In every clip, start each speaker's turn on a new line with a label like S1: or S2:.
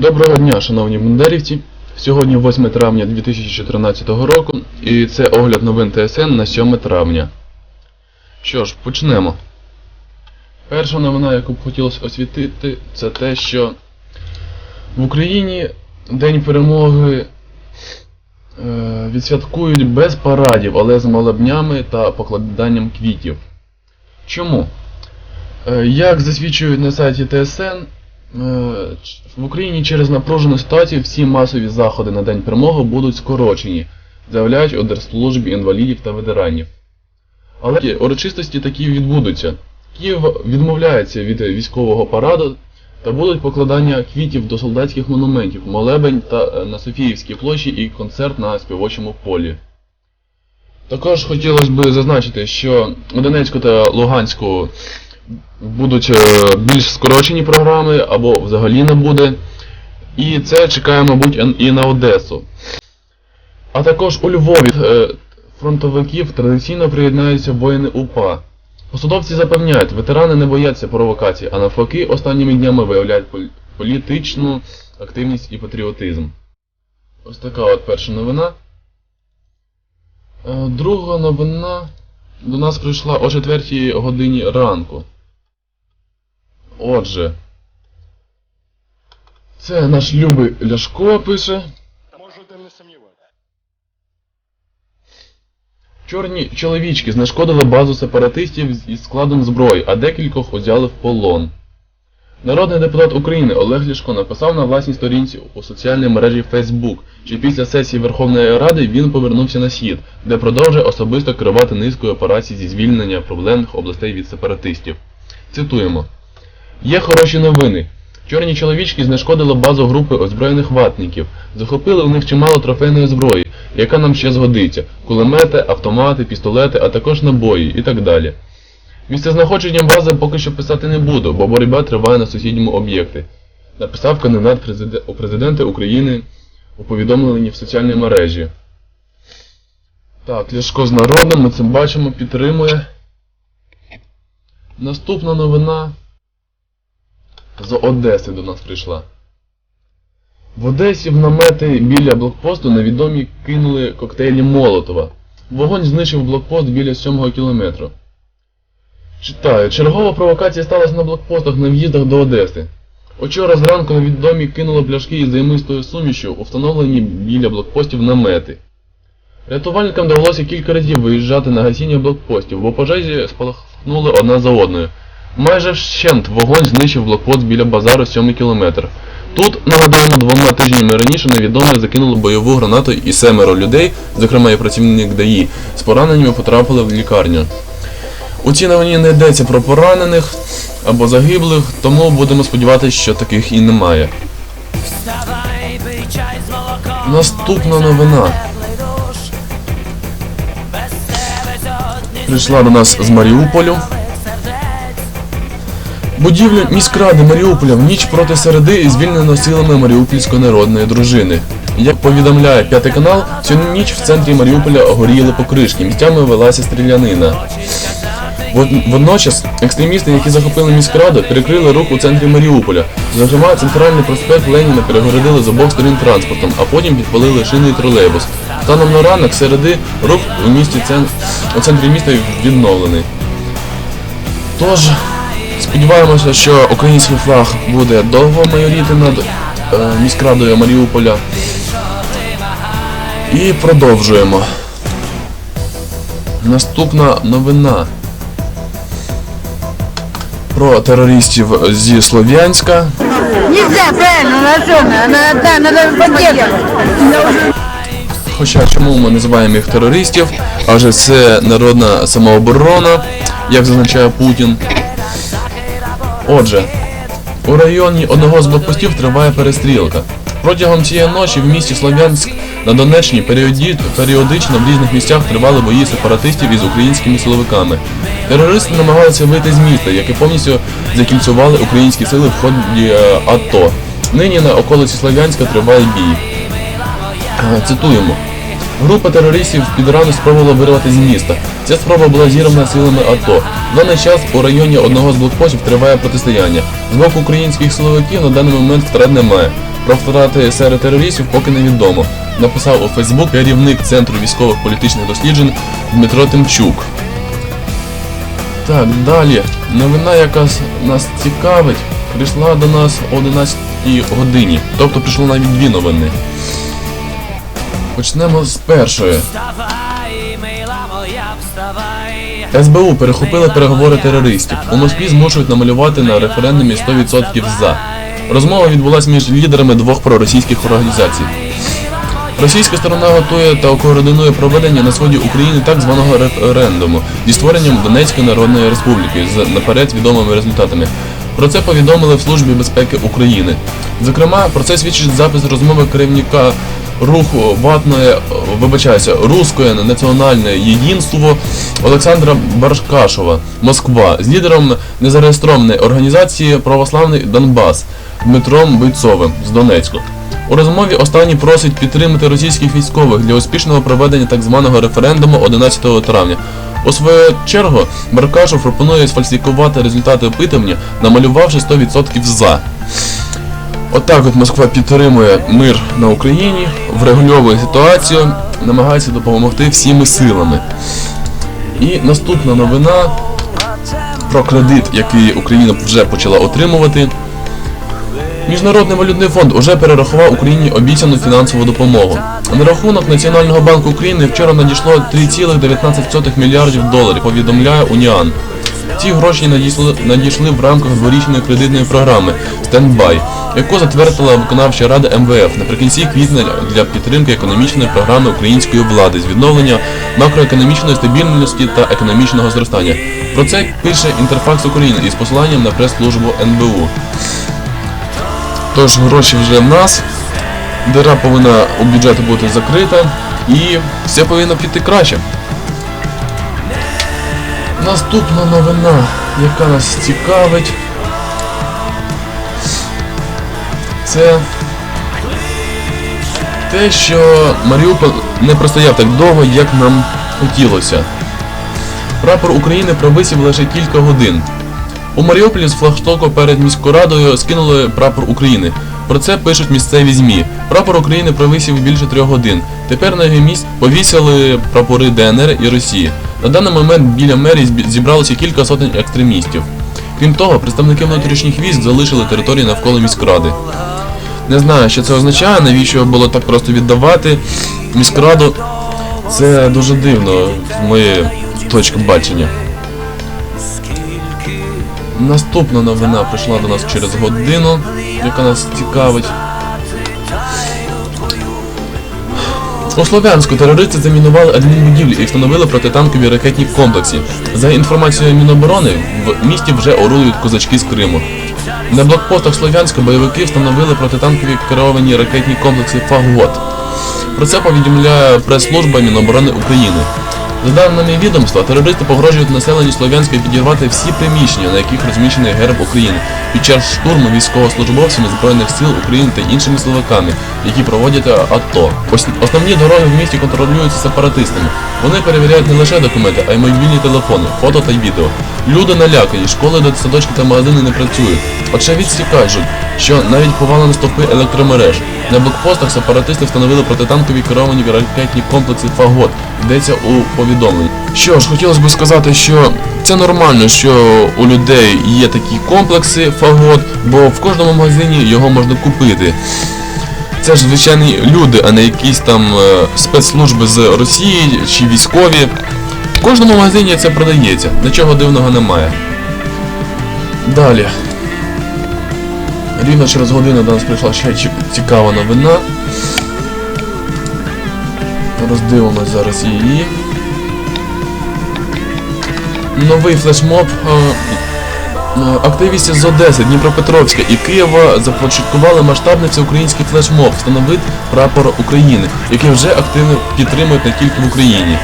S1: Доброго дня, шановні бандерівці. Сьогодні 8 травня 2014 року і це огляд новин ТСН на 7 травня. Що ж, почнемо. Перша новина, яку б хотілося освітити, це те, що в Україні День перемоги е, відсвяткують без парадів, але з молебнями та покладанням квітів. Чому? Е, Як засвідчують на сайті ТСН, в Україні через напружену ситуацію всі масові заходи на День перемоги будуть скорочені, заявляють у Держслужбі інвалідів та ветеранів. Але урочистості такі відбудуться. Київ відмовляється від військового параду та будуть покладання квітів до солдатських монументів, молебень та е, на Софіївській площі і концерт на співочому полі. Також хотілося б зазначити, що Донецьку та Луганську будуть е, більш скорочені програми або взагалі не буде. І це чекає, мабуть, і на Одесу. А також у Львові е, фронтовиків традиційно приєднаються воїни УПА. Посадовці запевняють, ветерани не бояться провокацій, а навпаки, останніми днями виявляють політичну активність і патріотизм. Ось така от перша новина. Е, Друга новина до нас прийшла о 4 годині ранку. Отже, це наш любий Ляшко пише.
S2: Можете не сумніватися.
S1: Чорні чоловічки знешкодили базу сепаратистів із складом зброї, а декількох узяли в полон. Народний депутат України Олег Ляшко написав на власній сторінці у соціальній мережі Facebook, що після сесії Верховної Ради він повернувся на схід, де продовжує особисто керувати низкою операцій зі звільнення проблемних областей від сепаратистів. Цитуємо. Є хороші новини. Чорні чоловічки знешкодили базу групи озброєних ватників, захопили у них чимало трофейної зброї, яка нам ще згодиться, кулемети, автомати, пістолети, а також набої і так далі. Місцезнаходження бази поки що писати не буду, бо боротьба триває на сусідньому об'єкті, написав кандидат у президенти України у повідомленні в соціальній мережі. Так, Ляшко з народом, ми це бачимо, підтримує. Наступна новина з Одеси до нас прийшла. В Одесі в намети біля блокпосту невідомі кинули коктейлі Молотова. Вогонь знищив блокпост біля 7 кілометру. Читаю, чергова провокація сталася на блокпостах на в'їздах до Одеси. Учора зранку невідомі кинули пляшки із займистою сумішю у встановлені біля блокпостів намети. Рятувальникам довелося кілька разів виїжджати на гасіння блокпостів, бо пожежі спалахнули одна за одною. Майже вщент вогонь знищив блокпост біля базару 7 кілометр. Тут, нагадаємо, двома тижнями раніше невідомі закинули бойову гранату і семеро людей, зокрема і працівник ДАІ, з пораненнями потрапили в лікарню. У цій новині не йдеться про поранених або загиблих, тому будемо сподіватися, що таких і немає. Наступна новина. Прийшла до нас з Маріуполю. Будівлю міськради Маріуполя в ніч проти середи звільнено силами Маріупольської народної дружини. Як повідомляє п'ятий канал, цю ніч в центрі Маріуполя горіли покришки, місцями велася стрілянина. Водночас екстремісти, які захопили міськраду, перекрили рух у центрі Маріуполя. Зокрема, центральний проспект Леніна перегородили з обох сторін транспортом, а потім підпалили шини і тролейбус. Станом на ранок середи рух у місті цен... у центрі міста відновлений. Тож, сподіваємося, що український флаг буде довго майоріти над е, міськрадою Маріуполя. І продовжуємо. Наступна новина про терористів зі Слов'янська.
S3: Нельзя, правильно, Назона, она, поддерживать.
S1: Хоча чому ми називаємо їх терористів? Адже це народна самооборона, як зазначає Путін. Отже, у районі одного з блокпостів триває перестрілка. Протягом цієї ночі в місті Слов'янськ на Донеччині періодично в різних місцях тривали бої сепаратистів із українськими силовиками. Терористи намагалися вийти з міста, яке повністю закільцювали українські сили в ході е, АТО. Нині на околиці Слов'янська триває бій. Е, Цитуємо. Група терористів під рану спробувала вирвати з міста. Ця спроба була зірвана силами АТО. В даний час у районі одного з блокпостів триває протистояння. З боку українських силовиків на даний момент втрат немає. Про втрати серед терористів поки невідомо. Написав у Фейсбук керівник Центру військових політичних досліджень Дмитро Тимчук. Так, далі. Новина, яка нас цікавить, прийшла до нас о 11 годині. Тобто прийшло навіть дві новини. Почнемо з першої. СБУ перехопили переговори терористів. У Москві змушують намалювати на референдумі 100% за. Розмова відбулася між лідерами двох проросійських організацій. Російська сторона готує та координує проведення на сході України так званого референдуму зі створенням Донецької Народної Республіки з наперед відомими результатами. Про це повідомили в Службі безпеки України. Зокрема, про це свідчить запис розмови керівника руху ватної, вибачаюся, Руське національне єдинство Олександра Баршкашова, Москва, з лідером незареєстрованої організації Православний Донбас Дмитром Бойцовим з Донецьку. У розмові останній просить підтримати російських військових для успішного проведення так званого референдуму 11 травня. У свою чергу Баркашов пропонує сфальсифікувати результати опитування, намалювавши 100% за. Отак от Москва підтримує мир на Україні, врегульовує ситуацію, намагається допомогти всіми силами. І наступна новина про кредит, який Україна вже почала отримувати. Міжнародний валютний фонд уже перерахував Україні обіцяну фінансову допомогу. На рахунок Національного банку України вчора надійшло 3,19 мільярдів доларів, повідомляє Уніан. Ці гроші надійшли, надійшли в рамках дворічної кредитної програми «Стендбай», яку затвердила виконавча рада МВФ наприкінці квітня для підтримки економічної програми української влади з відновлення макроекономічної стабільності та економічного зростання. Про це пише Інтерфакс України із посиланням на прес-службу НБУ. Тож гроші вже в нас, дира повинна у бюджеті бути закрита і все повинно піти краще. Наступна новина, яка нас цікавить, це те, що Маріуполь не простояв так довго, як нам хотілося. Прапор України провисів лише кілька годин. У Маріуполі з флагштоку перед міською радою скинули прапор України. Про це пишуть місцеві ЗМІ. Прапор України провисів більше трьох годин. Тепер на його місць повісили прапори ДНР і Росії. На даний момент біля мерії зібралося кілька сотень екстремістів. Крім того, представники внутрішніх військ залишили територію навколо міськради. Не знаю, що це означає, навіщо було так просто віддавати міськраду. Це дуже дивно з моєї точки бачення. Наступна новина прийшла до нас через годину, яка нас цікавить. У Слов'янську терористи замінували адмінбудівлі і встановили протитанкові ракетні комплекси. За інформацією Міноборони, в місті вже орудують козачки з Криму. На блокпостах Слов'янська бойовики встановили протитанкові керовані ракетні комплекси Фагот. Про це повідомляє прес-служба Міноборони України. За даними відомства, терористи погрожують населенню Слов'янська підірвати всі приміщення, на яких розміщений герб України, під час штурму військовослужбовцями Збройних сил України та іншими силовиками, які проводять АТО. Основні дороги в місті контролюються сепаратистами. Вони перевіряють не лише документи, а й мобільні телефони, фото та відео. Люди налякані, школи, садочки та магазини не працюють. Очевидці кажуть, що навіть повалені стовпи електромереж. На блокпостах сепаратисти встановили протитанкові керовані ракетні комплекси Фагот. Йдеться у повідомленні. Що ж, хотілося б сказати, що це нормально, що у людей є такі комплекси Фагот, бо в кожному магазині його можна купити. Це ж звичайні люди, а не якісь там е, спецслужби з Росії чи військові. Кожному магазині це продається, нічого дивного немає. Далі. Рівно через годину до нас прийшла ще цікава новина. Роздивимось зараз її. Новий флешмоб. е, е, Активісти з Одеси, Дніпропетровська і Києва започаткували масштабний всеукраїнський флешмоб «Встановить прапор України, який вже активно підтримують не тільки в Україні.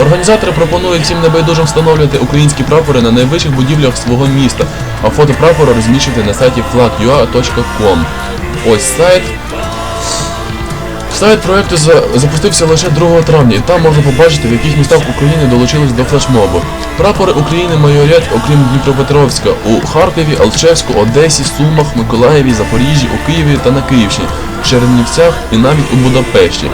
S1: Організатори пропонують всім небайдужим встановлювати українські прапори на найвищих будівлях свого міста, а фото прапора розміщувати на сайті flag.ua.com. Ось сайт. Сайт проекту за- запустився лише 2 травня, і там можна побачити, в яких містах України долучились до флешмобу. Прапори України майорять, окрім Дніпропетровська, у Харкові, Алчевську, Одесі, Сумах, Миколаєві, Запоріжжі, у Києві та на Київщині, Чернівцях і навіть у Будапешті.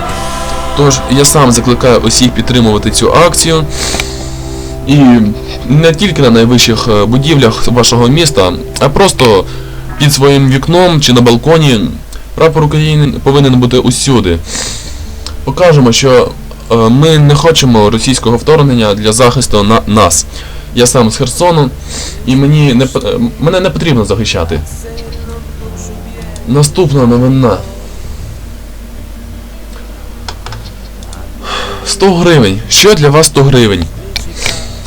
S1: Тож я сам закликаю усіх підтримувати цю акцію. І не тільки на найвищих е, будівлях вашого міста, а просто під своїм вікном чи на балконі прапор України повинен бути усюди. Покажемо, що е, ми не хочемо російського вторгнення для захисту на нас. Я сам з Херсону, і мені не, е, мене не потрібно захищати. Наступна новина. 100 гривень. Що для вас 100 гривень?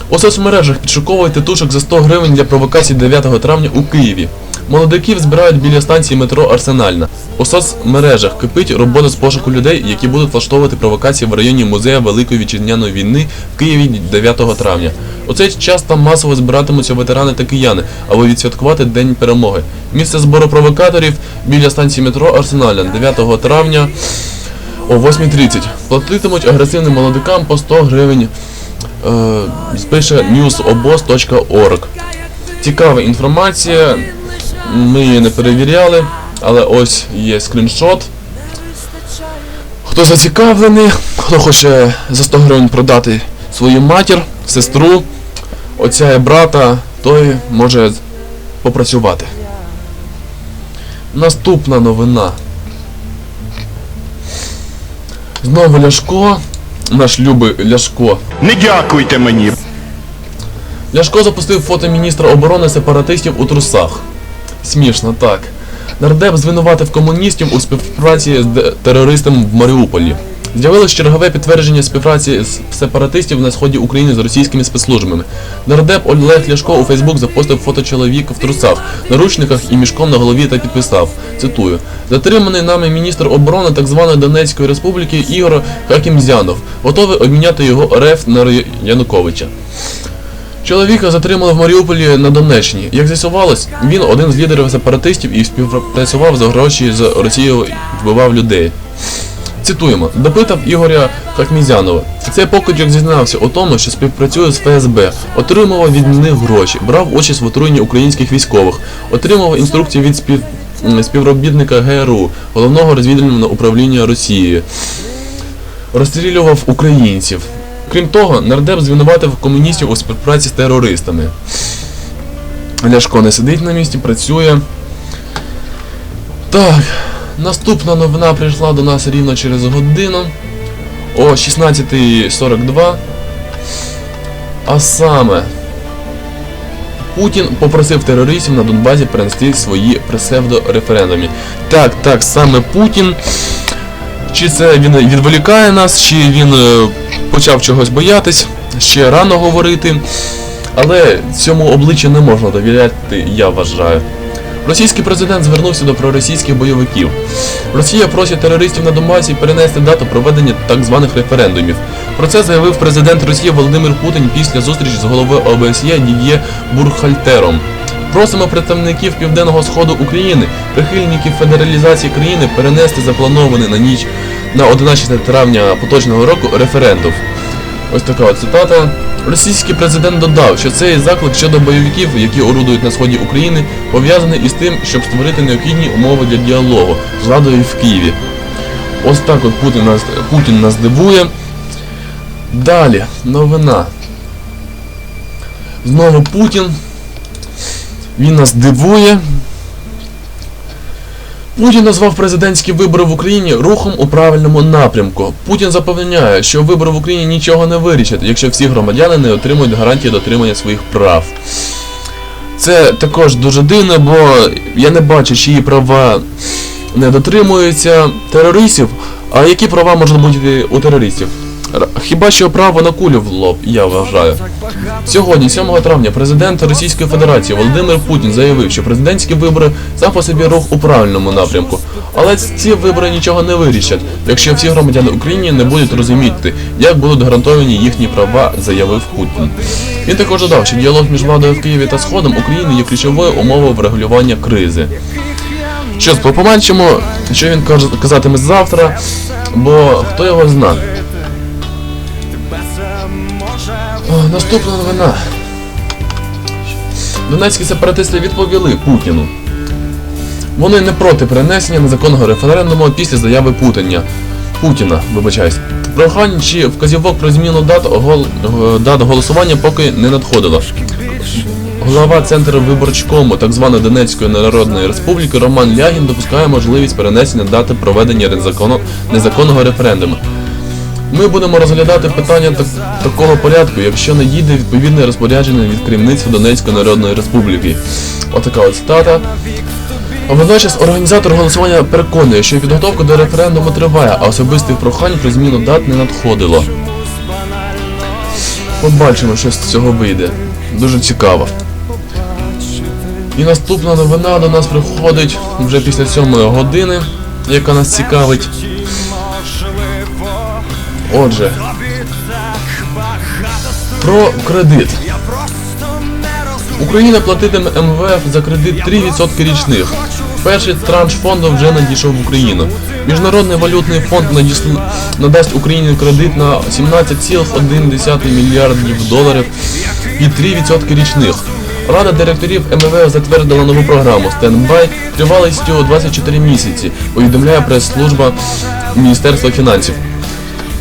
S1: У соцмережах підшуковують титушок за 100 гривень для провокацій 9 травня у Києві. Молодиків збирають біля станції метро Арсенальна. У соцмережах кипить робота з пошуку людей, які будуть влаштовувати провокації в районі музею Великої вітчизняної війни в Києві 9 травня. У цей час там масово збиратимуться ветерани та кияни, аби відсвяткувати День перемоги. Місце збору провокаторів біля станції метро Арсенальна 9 травня о 8.30. Платитимуть агресивним молодикам по 100 гривень. Е, пише newsobos.org. Цікава інформація. Ми її не перевіряли, але ось є скріншот. Хто зацікавлений, хто хоче за 100 гривень продати свою матір, сестру, отця і брата, той може попрацювати. Наступна новина. Знову Ляшко, наш любий Ляшко.
S2: Не дякуйте мені.
S1: Ляшко запустив фото міністра оборони сепаратистів у трусах. Смішно, так. Нардеп звинуватив комуністів у співпраці з терористами в Маріуполі. З'явилось чергове підтвердження співпраці з сепаратистів на сході України з російськими спецслужбами. Нардеп Олег Ляшко у Фейсбук запостив фото чоловіка в трусах, наручниках і мішком на голові та підписав. Цитую: Затриманий нами міністр оборони так званої Донецької республіки Ігор Хакімзянов, готовий обміняти його РФ на Януковича. Чоловіка затримали в Маріуполі на Донеччині. Як з'ясувалось, він один з лідерів сепаратистів і співпрацював за гроші з Росією і вбивав людей. Цитуємо, допитав Ігоря Хакмізянова. Цей покидьок зізнався у тому, що співпрацює з ФСБ, отримував від них гроші, брав участь в отруєнні українських військових, отримував інструкції від спів... співробітника ГРУ, головного розвідувального управління Росії, розстрілював українців. Крім того, нардеп звинуватив комуністів у співпраці з терористами. Ляшко не сидить на місці, працює. Так, наступна новина прийшла до нас рівно через годину о 16.42. А саме, Путін попросив терористів на Донбасі перенести свої псевдореферендуми. Так, так, саме Путін. Чи це він відволікає нас, чи він е, почав чогось боятись, ще рано говорити. Але цьому обличчю не можна довіряти, я вважаю. Російський президент звернувся до проросійських бойовиків. Росія просить терористів на Донбасі перенести дату проведення так званих референдумів. Про це заявив президент Росії Володимир Путін після зустрічі з головою ОБСЄ Дід'є Бурхальтером. Просимо представників Південного Сходу України, прихильників федералізації країни перенести запланований на ніч на 11 травня поточного року референдум. Ось така цитата. Російський президент додав, що цей заклик щодо бойовиків, які орудують на сході України, пов'язаний із тим, щоб створити необхідні умови для діалогу з владою в Києві. Ось так от Путін нас, Путін нас дивує. Далі, новина. Знову Путін. Він нас дивує. Путін назвав президентські вибори в Україні рухом у правильному напрямку. Путін запевняє, що вибори в Україні нічого не вирішать, якщо всі громадяни не отримують гарантії дотримання своїх прав. Це також дуже дивно, бо я не бачу, чиї права не дотримуються терористів. А які права можуть бути у терористів? Хіба що право на кулю в лоб, я вважаю. Сьогодні, 7 травня, президент Російської Федерації Володимир Путін заявив, що президентські вибори сам по собі рух у правильному напрямку. Але ці вибори нічого не вирішать, якщо всі громадяни України не будуть розуміти, як будуть гарантовані їхні права, заявив Путін. Він також додав, що діалог між владою в Києві та Сходом України є ключовою умовою врегулювання кризи. Що ж, побачимо, що він казатиме завтра, бо хто його зна. Наступна новина. Донецькі сепаратисти відповіли Путіну. Вони не проти перенесення незаконного референдуму після заяви Путіна. Путіна, вибачаюсь. Прохань чи вказівок про зміну дат, гол, дат голосування поки не надходило. Голова Центру виборчкому так званої Донецької Народної Республіки Роман Лягін допускає можливість перенесення дати проведення незаконного референдуму. Ми будемо розглядати питання так, такого порядку, якщо не дійде відповідне розпорядження від керівництва Донецької Народної Республіки. Отака от цитата. Водночас організатор голосування переконує, що підготовка до референдуму триває, а особистих прохань про зміну дат не надходило. Побачимо, що з цього вийде. Дуже цікаво. І наступна новина до нас приходить вже після сьомої години, яка нас цікавить. Отже, про кредит. Україна платитиме МВФ за кредит 3% річних. Перший транш фонду вже надійшов в Україну. Міжнародний валютний фонд надісл- надасть Україні кредит на 17,1 мільярдів доларів і 3% річних. Рада директорів МВФ затвердила нову програму «Стендбай» тривалістю 24 місяці, повідомляє прес-служба Міністерства фінансів.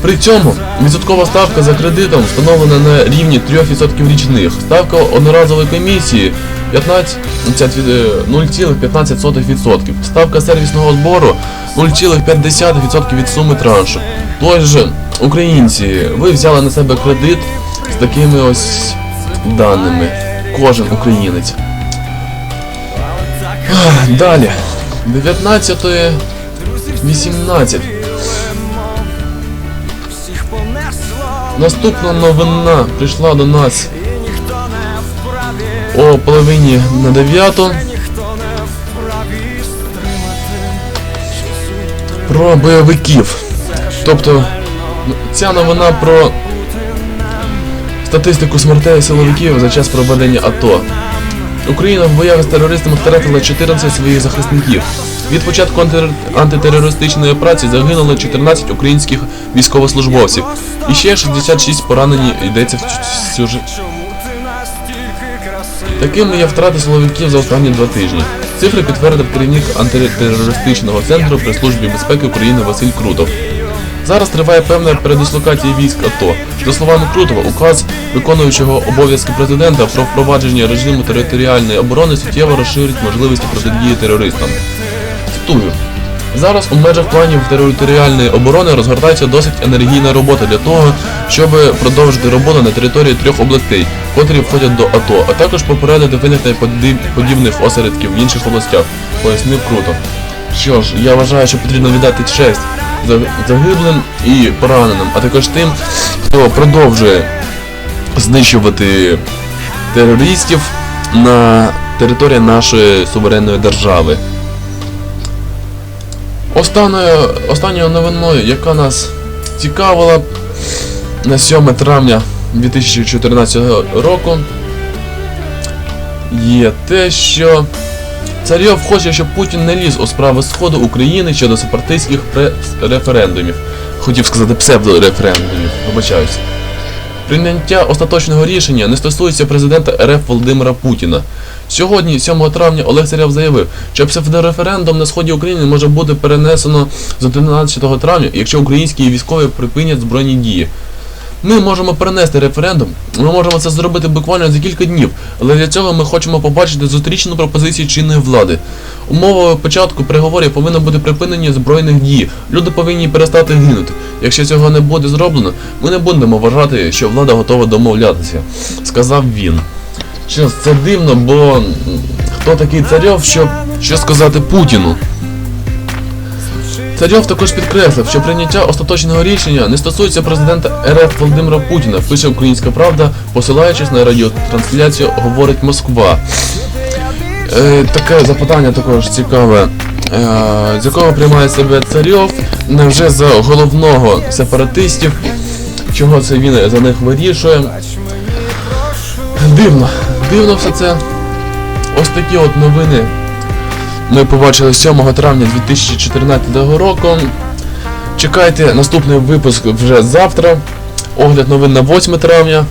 S1: При цьому відсоткова ставка за кредитом встановлена на рівні 3% річних. Ставка одноразової комісії 15 е, 0,15%. Ставка сервісного збору 0,5% від суми траншу. Тож, українці, ви взяли на себе кредит з такими ось даними. Кожен українець. Далі. 19 18. Наступна новина прийшла до нас о половині на дев'яту. Про бойовиків. Тобто ця новина про статистику смертей силовиків за час проведення АТО. Україна в боях з терористами втратила 14 своїх захисників. Від початку антитерористичної операції загинуло 14 українських військовослужбовців. І ще 66 поранені йдеться в цю- сюжет. Такими є втрати силовиків за останні два тижні. Цифри підтвердив керівник антитерористичного центру при службі безпеки України Василь Крутов. Зараз триває певна передислокація військ АТО. За словами Крутова, указ виконуючого обов'язки президента про впровадження режиму територіальної оборони суттєво розширить можливості протидії терористам. Цитую. Зараз у межах планів територіальної оборони розгортається досить енергійна робота для того, щоб продовжити роботу на території трьох областей, котрі входять до АТО, а також попередити виникнення подібних осередків в інших областях, пояснив Круто. Що ж, я вважаю, що потрібно віддати честь загиблим і пораненим, а також тим, хто продовжує знищувати терористів на території нашої суверенної держави. Останньою, останньою новиною, яка нас цікавила на 7 травня 2014 року, є те, що Царьов хоче, щоб Путін не ліз у справи Сходу України щодо сепаратистських референдумів. Хотів сказати псевдореферендумів, вибачаюся. Прийняття остаточного рішення не стосується президента РФ Володимира Путіна. Сьогодні, 7 травня, Олег Царяв заявив, що псевдореферендум на сході України може бути перенесено з 11 травня, якщо українські військові припинять збройні дії. Ми можемо перенести референдум, ми можемо це зробити буквально за кілька днів, але для цього ми хочемо побачити зустрічну пропозицію чинної влади. Умовою початку переговорів повинно бути припинення збройних дій. Люди повинні перестати гинути. Якщо цього не буде зроблено, ми не будемо вважати, що влада готова домовлятися, сказав він. Що це дивно, бо хто такий царьов, щоб що сказати Путіну? Царьов також підкреслив, що прийняття остаточного рішення не стосується президента РФ Володимира Путіна, пише Українська Правда, посилаючись на радіотрансляцію Говорить Москва. Е, таке запитання також цікаве. Е, з якого приймає себе царьов, невже за головного сепаратистів, чого це він за них вирішує. Дивно, дивно все це. Ось такі от новини ми побачили 7 травня 2014 року. Чекайте наступний випуск вже завтра. Огляд новин на 8 травня.